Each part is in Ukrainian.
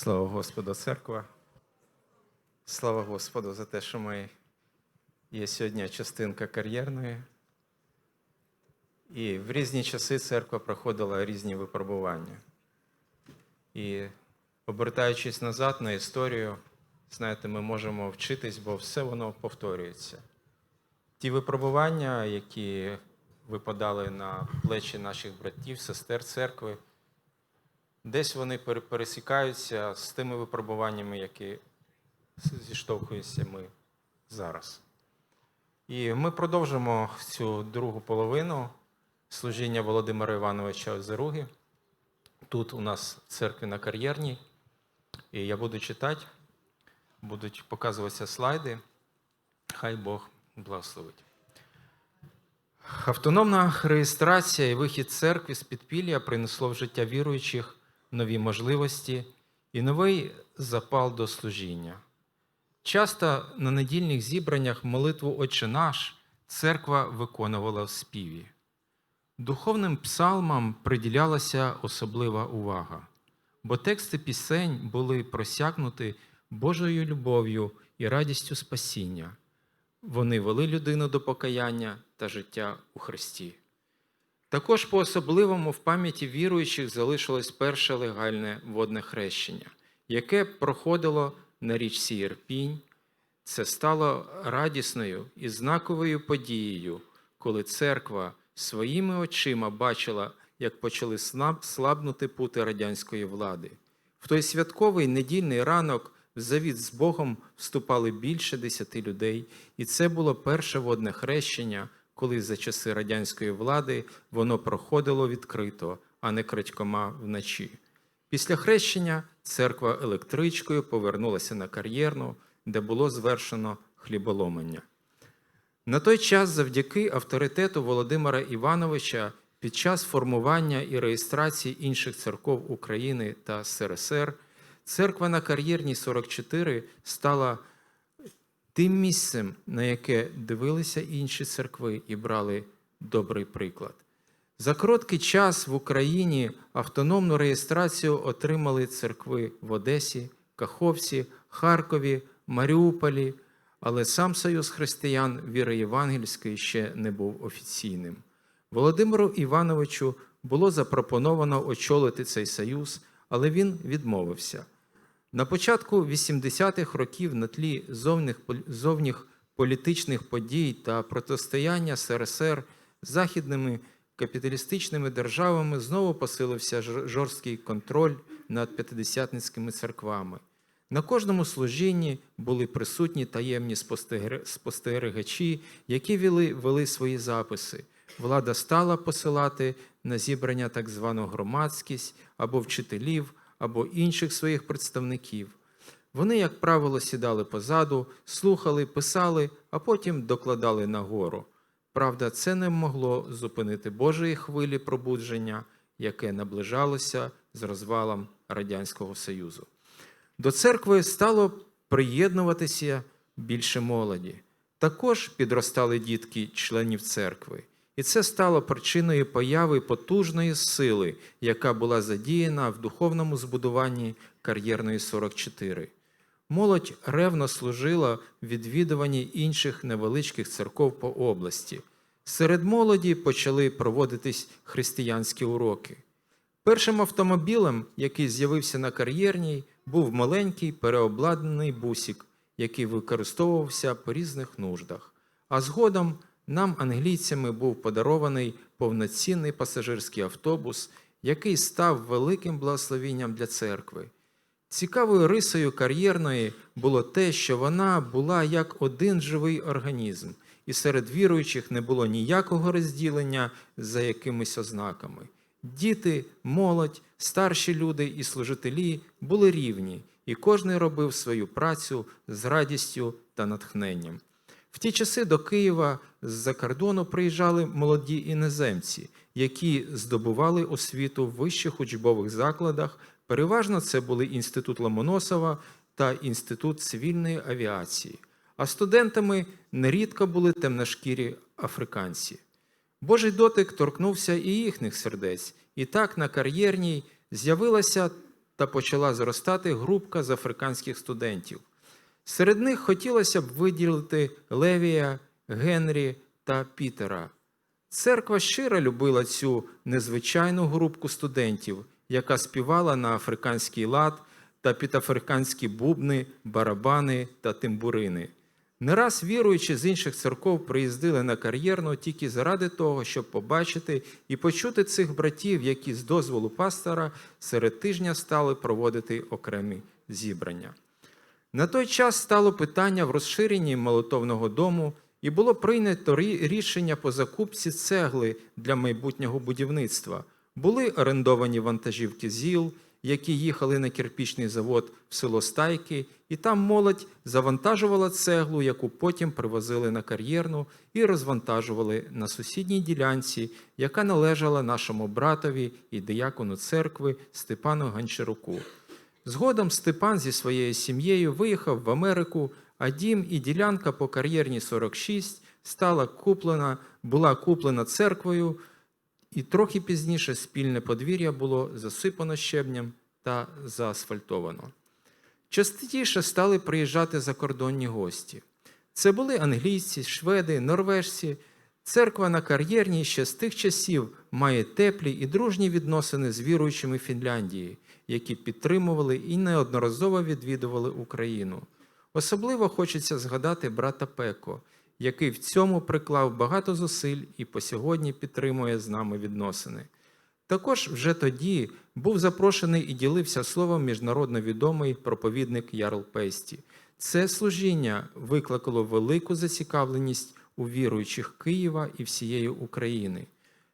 Слава Господу, церква. Слава Господу за те, що ми є сьогодні частинка кар'єрної. І в різні часи церква проходила різні випробування. І обертаючись назад на історію, знаєте, ми можемо вчитись, бо все воно повторюється. Ті випробування, які випадали на плечі наших братів, сестер церкви, десь вони пере- пересікаються з тими випробуваннями, які зіштовхуємося ми зараз. І ми продовжимо цю другу половину служіння Володимира Івановича Озеруги. Тут у нас церкві на кар'єрній. І я буду читати, будуть показуватися слайди. Хай Бог благословить. Автономна реєстрація і вихід церкви з підпілля принесло в життя віруючих нові можливості і новий запал до служіння. Часто на недільних зібраннях молитву Отче наш церква виконувала в співі. Духовним псалмам приділялася особлива увага, бо тексти пісень були просякнуті Божою любов'ю і радістю спасіння. Вони вели людину до покаяння та життя у Христі. Також по-особливому в пам'яті віруючих залишилось перше легальне водне хрещення, яке проходило на річці Єрпінь. Це стало радісною і знаковою подією, коли церква своїми очима бачила, як почали слабнути пути радянської влади. В той святковий недільний ранок в завіт з Богом вступали більше десяти людей, і це було перше водне хрещення, коли за часи радянської влади воно проходило відкрито, а не крадькома вночі. Після хрещення церква електричкою повернулася на кар'єрну, де було звершено хліболомання. На той час, завдяки авторитету Володимира Івановича, під час формування і реєстрації інших церков України та СРСР, церква на кар'єрній 44 стала тим місцем, на яке дивилися інші церкви і брали добрий приклад. За короткий час в Україні автономну реєстрацію отримали церкви в Одесі, Каховці, Харкові, Маріуполі, але сам Союз християн віри євангельської ще не був офіційним. Володимиру Івановичу було запропоновано очолити цей союз, але він відмовився. На початку 80-х років на тлі зовніх політичних подій та протистояння СРСР західними капіталістичними державами знову посилився жорсткий контроль над п'ятидесятницькими церквами. На кожному служінні були присутні таємні спостерігачі, які вели, вели свої записи. Влада стала посилати на зібрання так звану громадськість або вчителів, або інших своїх представників. Вони, як правило, сідали позаду, слухали, писали, а потім докладали нагору. Правда, це не могло зупинити Божої хвилі пробудження, яке наближалося з розвалом Радянського Союзу. До церкви стало приєднуватися більше молоді. Також підростали дітки членів церкви. І це стало причиною появи потужної сили, яка була задіяна в духовному збудуванні кар'єрної 44. Молодь ревно служила в відвідуванні інших невеличких церков по області. Серед молоді почали проводитись християнські уроки. Першим автомобілем, який з'явився на кар'єрній, був маленький переобладнаний бусік, який використовувався по різних нуждах. А згодом нам, англійцями, був подарований повноцінний пасажирський автобус, який став великим благословінням для церкви. Цікавою рисою кар'єрної було те, що вона була як один живий організм, і серед віруючих не було ніякого розділення за якимись ознаками. Діти, молодь, старші люди і служителі були рівні, і кожен робив свою працю з радістю та натхненням. В ті часи до Києва з-за кордону приїжджали молоді іноземці, які здобували освіту в вищих учбових закладах. Переважно це були інститут Ломоносова та інститут цивільної авіації. А студентами нерідко були темношкірі африканці. Божий дотик торкнувся і їхніх сердець, і так на кар'єрній з'явилася та почала зростати групка з африканських студентів. Серед них хотілося б виділити Левія, Генрі та Пітера. Церква щиро любила цю незвичайну групку студентів, яка співала на африканський лад та під африканські бубни, барабани та тимбурини. Не раз віруючі з інших церков приїздили на кар'єрну тільки заради того, щоб побачити і почути цих братів, які з дозволу пастора серед тижня стали проводити окремі зібрання. На той час стало питання в розширенні молотовного дому, і було прийнято рішення по закупці цегли для майбутнього будівництва. Були орендовані вантажівки ЗІЛ, які їхали на кирпічний завод в село Стайки, і там молодь завантажувала цеглу, яку потім привозили на кар'єрну і розвантажували на сусідній ділянці, яка належала нашому братові і диякону церкви Степану Гончаруку. Згодом Степан зі своєю сім'єю виїхав в Америку, а дім і ділянка по кар'єрній 46 стала куплена, була куплена церквою, і трохи пізніше спільне подвір'я було засипано щебнем та заасфальтовано. Частіше стали приїжджати закордонні гості. Це були англійці, шведи, норвежці. Церква на кар'єрній ще з тих часів має теплі і дружні відносини з віруючими Фінляндії, які підтримували і неодноразово відвідували Україну. Особливо хочеться згадати брата Пеко, який в цьому приклав багато зусиль і по сьогодні підтримує з нами відносини. Також вже тоді був запрошений і ділився словом міжнародно відомий проповідник Ярл Песті. Це служіння викликало велику зацікавленість у віруючих Києва і всієї України.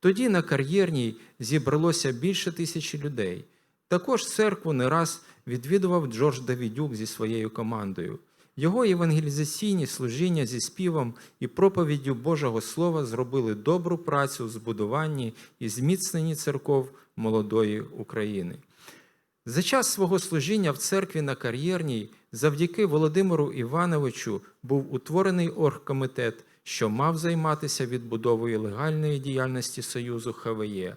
Тоді на кар'єрній зібралося більше тисячі людей. Також церкву не раз відвідував Джордж Давідюк зі своєю командою. Його євангелізаційні служіння зі співом і проповіддю Божого Слова зробили добру працю в збудуванні і зміцненні церков молодої України. За час свого служіння в церкві на кар'єрній, завдяки Володимиру Івановичу, був утворений оргкомітет, що мав займатися відбудовою легальної діяльності Союзу ХВЄ.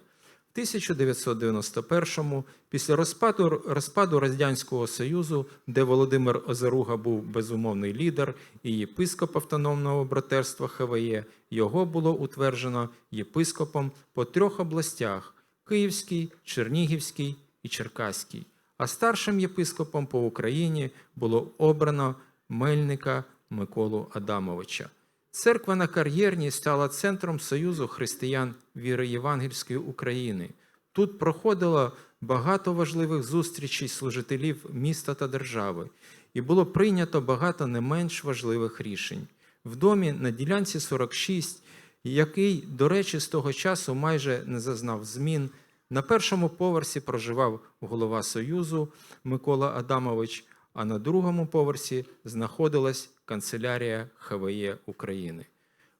В 1991-му, після розпаду, розпаду Радянського Союзу, де Володимир Озеруга був безумовний лідер і єпископ автономного братерства ХВЄ, його було утверджено єпископом по трьох областях Київський, Чернігівський і Черкаський. А старшим єпископом по Україні було обрано Мельника Миколу Адамовича. Церква на кар'єрній стала центром Союзу християн віри Євангельської України. Тут проходило багато важливих зустрічей служителів міста та держави, і було прийнято багато не менш важливих рішень. В домі на ділянці 46, який, до речі, з того часу майже не зазнав змін, на першому поверсі проживав голова Союзу Микола Адамович, а на другому поверсі знаходилась канцелярія ХВЄ України.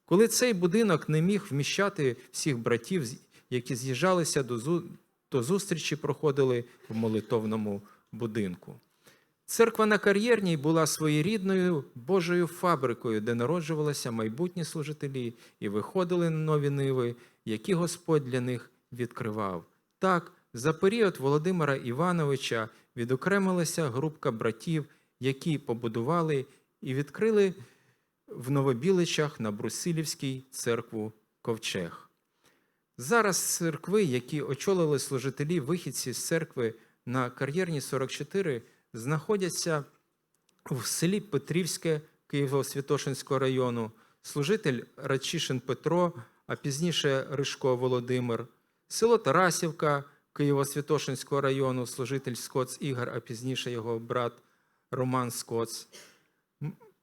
Коли цей будинок не міг вміщати всіх братів, які з'їжджалися до зустрічі проходили в молитовному будинку. Церква на кар'єрній була своєрідною Божою фабрикою, де народжувалися майбутні служителі і виходили на нові ниви, які Господь для них відкривав. Так, за період Володимира Івановича відокремилася групка братів, які побудували і відкрили в Новобіличах на Брусилівській церкву Ковчег. Зараз церкви, які очолили служителі вихідці з церкви на кар'єрні 44, знаходяться в селі Петрівське Києво-Святошинського району, служитель Радчишин Петро, а пізніше Ришко Володимир, село Тарасівка Києво-Святошинського району, служитель Скоц Ігор, а пізніше його брат Роман Скоц.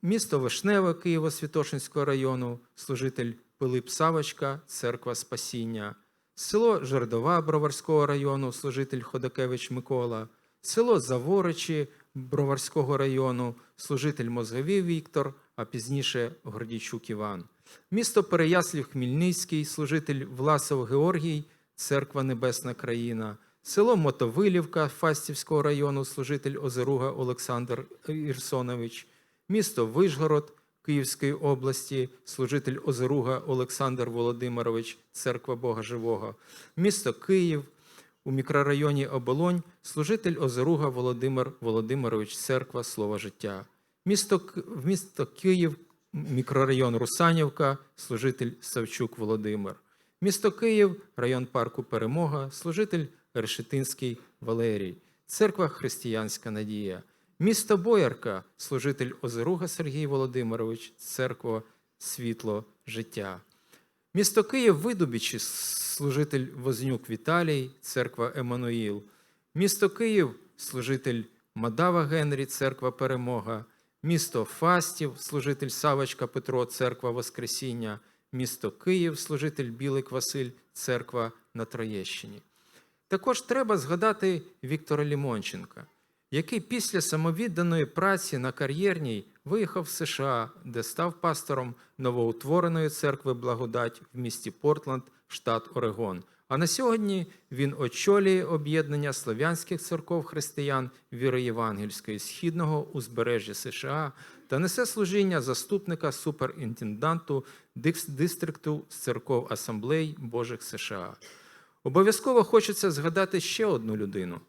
Місто Вишневе Києво-Святошинського району, служитель Пилип Савочка, Церква Спасіння, село Жердова Броварського району, служитель Ходакевич Микола, село Заворичі Броварського району, служитель Мозговій Віктор, а пізніше Гордійчук Іван. Місто Переяслів Хмільницький, служитель Власов Георгій, Церква Небесна Країна, село Мотовилівка Фастівського району, служитель Озеруга Олександр Ірсонович, місто Вишгород Київської області, служитель Озеруга Олександр Володимирович, Церква Бога Живого, місто Київ, у мікрорайоні Оболонь служитель Озеруга Володимир Володимирович, церква Слово життя. Місто, в місто Київ, мікрорайон Русанівка, служитель Савчук Володимир. Місто Київ, район парку Перемога, служитель Решетинський Валерій. Церква Християнська Надія. Місто Боярка, служитель Озеруга Сергій Володимирович, церква Світло життя. Місто Київ Видубічі, служитель Вознюк Віталій, церква Еммануїл. Місто Київ, служитель Мадава Генрі, церква Перемога. Місто Фастів, служитель Савочка Петро, церква Воскресіння. Місто Київ, служитель Білик Василь, церква на Троєщині. Також треба згадати Віктора Лімонченка, який після самовідданої праці на кар'єрній виїхав в США, де став пастором новоутвореної церкви Благодать в місті Портленд, штат Орегон. А на сьогодні він очолює об'єднання слов'янських церков християн віри євангельської східного узбережжя США та несе служіння заступника суперінтенданту дистрикту з церков асамблей Божих США. Обов'язково хочеться згадати ще одну людину,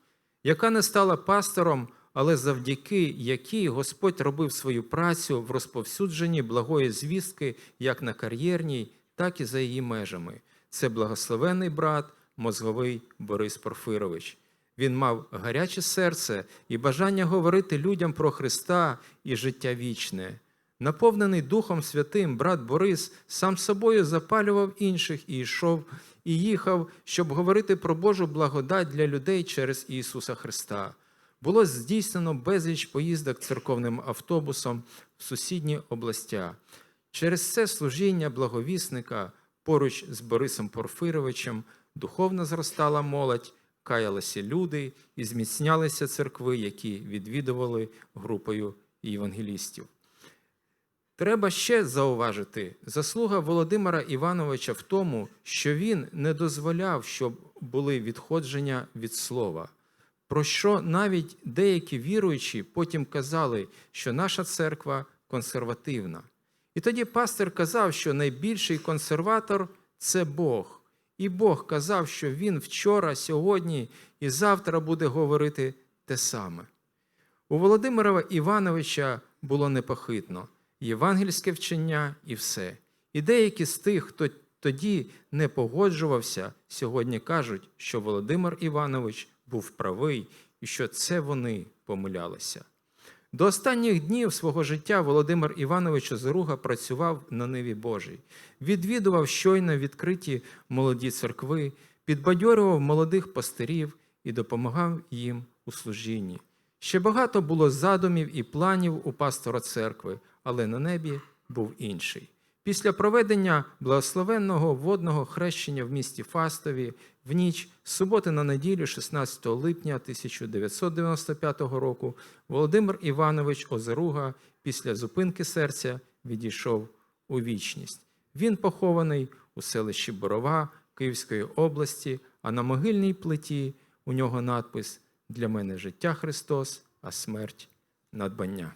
яка не стала пастором, але завдяки якій Господь робив свою працю в розповсюдженні благої звістки як на кар'єрній, так і за її межами. Це благословений брат мозговий Борис Порфирович. Він мав гаряче серце і бажання говорити людям про Христа і життя вічне. Наповнений Духом Святим, брат Борис сам собою запалював інших і йшов і їхав, щоб говорити про Божу благодать для людей через Ісуса Христа. Було здійснено безліч поїздок церковним автобусом в сусідні областя. Через це служіння благовісника поруч з Борисом Порфировичем духовно зростала молодь, каялися люди і зміцнялися церкви, які відвідували групою євангелістів. Треба ще зауважити заслуга Володимира Івановича в тому, що він не дозволяв, щоб були відходження від слова, про що навіть деякі віруючі потім казали, що наша церква консервативна. І тоді пастир казав, що найбільший консерватор це Бог. І Бог казав, що він вчора, сьогодні і завтра буде говорити те саме. У Володимира Івановича було непохитно євангельське вчення і все. І деякі з тих, хто тоді не погоджувався, сьогодні кажуть, що Володимир Іванович був правий і що це вони помилялися. До останніх днів свого життя Володимир Іванович Озоруга працював на Ниві Божій, відвідував щойно відкриті молоді церкви, підбадьорював молодих пастирів і допомагав їм у служінні. Ще багато було задумів і планів у пастора церкви, але на небі був інший. Після проведення благословенного водного хрещення в місті Фастові в ніч з суботи на неділю, 16 липня 1995 року, Володимир Іванович Озеруга після зупинки серця відійшов у вічність. Він похований у селищі Борова Київської області, а на могильній плиті у нього надпис Для мене життя Христос, а смерть надбання.